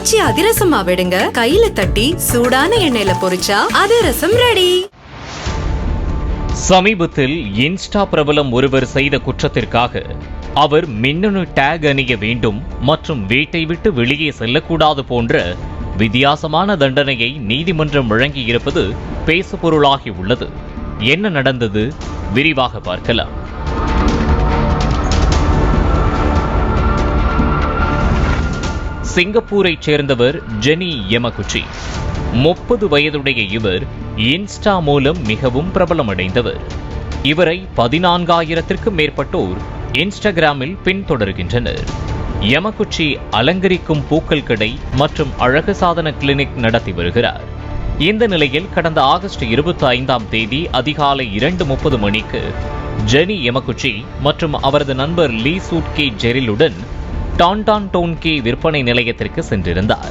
காய்ச்சி அதிரசமா விடுங்க. கையில தட்டி சூடான எண்ணெயில பொரிச்சா அதிரசம் ரெடி சமீபத்தில் இன்ஸ்டா பிரபலம் ஒருவர் செய்த குற்றத்திற்காக அவர் மின்னணு டேக் அணிய வேண்டும் மற்றும் வீட்டை விட்டு வெளியே செல்லக்கூடாது போன்ற வித்தியாசமான தண்டனையை நீதிமன்றம் வழங்கியிருப்பது பேசுபொருளாகி உள்ளது. என்ன நடந்தது? விரிவாக பார்க்கலாம். சிங்கப்பூரைச் சேர்ந்தவர் ஜெனி யமகுச்சி. முப்பது வயதுடைய இவர் இன்ஸ்டா மூலம் மிகவும் பிரபலமடைந்தவர். இவரை பதினான்காயிரத்திற்கும் மேற்பட்டோர் இன்ஸ்டாகிராமில் பின்தொடர்கின்றனர். யமகுச்சி அலங்கரிக்கும் பூக்கள் கடை மற்றும் அழகு சாதன கிளினிக் நடத்தி வருகிறார். இந்த நிலையில் கடந்த ஆகஸ்ட் இருபத்தி ஐந்தாம் தேதி அதிகாலை இரண்டு முப்பது மணிக்கு ஜெனி யமகுச்சி மற்றும் அவரது நண்பர் லீ சூட்கே ஜெரிலுடன் டான்டான் டோன்கே விற்பனை நிலையத்திற்கு சென்றிருந்தார்.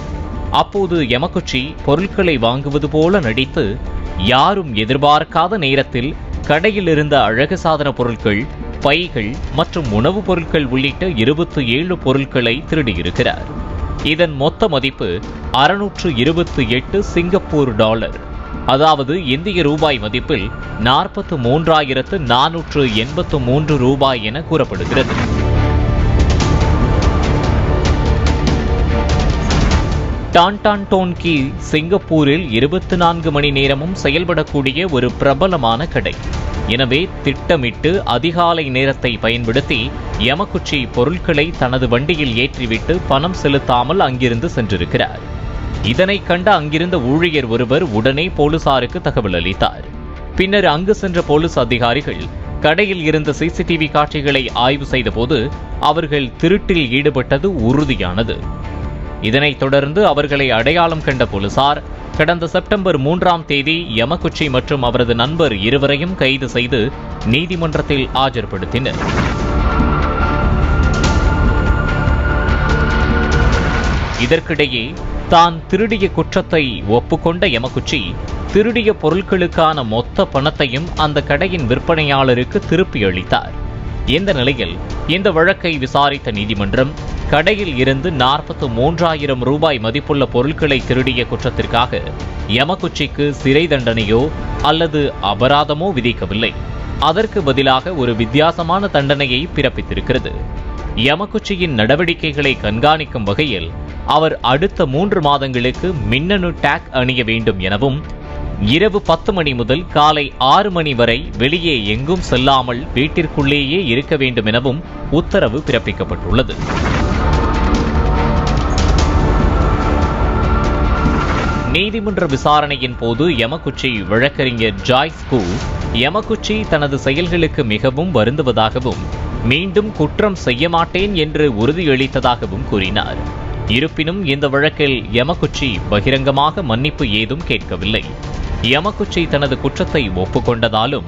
அப்போது யமகுச்சி பொருட்களை வாங்குவது போல நடித்து யாரும் எதிர்பார்க்காத நேரத்தில் கடையில் இருந்த அழகு சாதன பொருட்கள் பைகள் மற்றும் உணவுப் பொருட்கள் உள்ளிட்ட இருபத்தி ஏழு பொருட்களை திருடியிருக்கிறார். இதன் மொத்த மதிப்பு அறுநூற்று இருபத்தி எட்டு சிங்கப்பூர் டாலர். அதாவது இந்திய ரூபாய் மதிப்பில் நாற்பத்து மூன்றாயிரத்து நானூற்று எண்பத்து மூன்று ரூபாய் என கூறப்படுகிறது. டான்டான் டோன்கி சிங்கப்பூரில் இருபத்தி நான்கு மணி நேரமும் செயல்படக்கூடிய ஒரு பிரபலமான கடை. எனவே திட்டமிட்டு அதிகாலை நேரத்தை பயன்படுத்தி யமகுச்சி பொருட்களை தனது வண்டியில் ஏற்றிவிட்டு பணம் செலுத்தாமல் அங்கிருந்து சென்றிருக்கிறார். இதனை கண்ட அங்கிருந்த ஊழியர் ஒருவர் உடனே போலீசாருக்கு தகவல் அளித்தார். பின்னர் அங்கு சென்ற போலீஸ் அதிகாரிகள் கடையில் இருந்த சிசிடிவி காட்சிகளை ஆய்வு செய்தபோது அவர்கள் திருட்டில் ஈடுபட்டது உறுதியானது. இதனைத் தொடர்ந்து அவர்களை அடையாளம் கண்ட போலீசார் கடந்த செப்டம்பர் மூன்றாம் தேதி யமகுச்சி மற்றும் அவரது நண்பர் இருவரையும் கைது செய்து நீதிமன்றத்தில் ஆஜர்படுத்தினர். இதற்கிடையே தான் திருடிய குற்றத்தை ஒப்புக்கொண்ட யமகுச்சி திருடிய பொருட்களுக்கான மொத்த பணத்தையும் அந்த கடையின் விற்பனையாளருக்கு திருப்பி அளித்தார். இந்த நிலையில் இந்த வழக்கை விசாரித்த நீதிமன்றம் கடையில் இருந்து நாற்பத்து மூன்றாயிரம் ரூபாய் மதிப்புள்ள பொருட்களை திருடிய குற்றத்திற்காக யமகுச்சிக்கு சிறை தண்டனையோ அல்லது அபராதமோ விதிக்கவில்லை. அதற்கு பதிலாக ஒரு வித்தியாசமான தண்டனையை பிறப்பித்திருக்கிறது. யமகுச்சியின் நடவடிக்கைகளை கண்காணிக்கும் வகையில் அவர் அடுத்த மூன்று மாதங்களுக்கு மின்னணு டேக் அணிய வேண்டும் எனவும் இரவு பத்து மணி முதல் காலை ஆறு மணி வரை வெளியே எங்கும் செல்லாமல் வீட்டிற்குள்ளேயே இருக்க வேண்டும் எனவும் உத்தரவு பிறப்பிக்கப்பட்டுள்ளது. நீதிமன்ற விசாரணையின் போது யமகுச்சி வழக்கறிஞர் ஜாய்ஸ் கூ யமகுச்சி தனது செயல்களுக்கு மிகவும் வருந்துவதாகவும் மீண்டும் குற்றம் செய்ய மாட்டேன் என்று உறுதியளித்ததாகவும் கூறினார். இருப்பினும் இந்த வழக்கில் யமகுச்சி பகிரங்கமாக மன்னிப்பு ஏதும் கேட்கவில்லை. யமகுச்சி தனது குற்றத்தை ஒப்புக்கொண்டதாலும்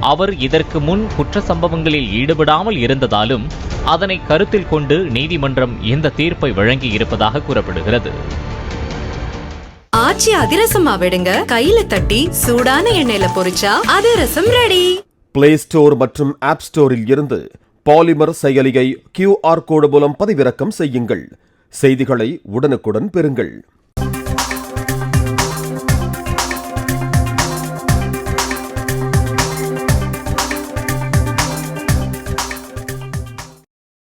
அவர் இதற்கு முன் குற்ற சம்பவங்களில் ஈடுபடாமல் இருந்ததாலும் அதனை கருத்தில் கொண்டு நீதிமன்றம் இந்த தீர்ப்பை வழங்கி இருப்பதாக கூறப்படுகிறது. ஆச்சி அதிரசமா விடுங்க கையில தட்டி சூடான எண்ணெயில பொரிச்சா அதிரசம் ரெடி பிளே ஸ்டோர் மற்றும் ஆப் ஸ்டோரில் இருந்து பாலிமர் செயலியை கியூஆர் கோடு மூலம் பதிவிறக்கம் செய்யுங்கள். செய்திகளை உடனுக்குடன் பெறுங்கள்.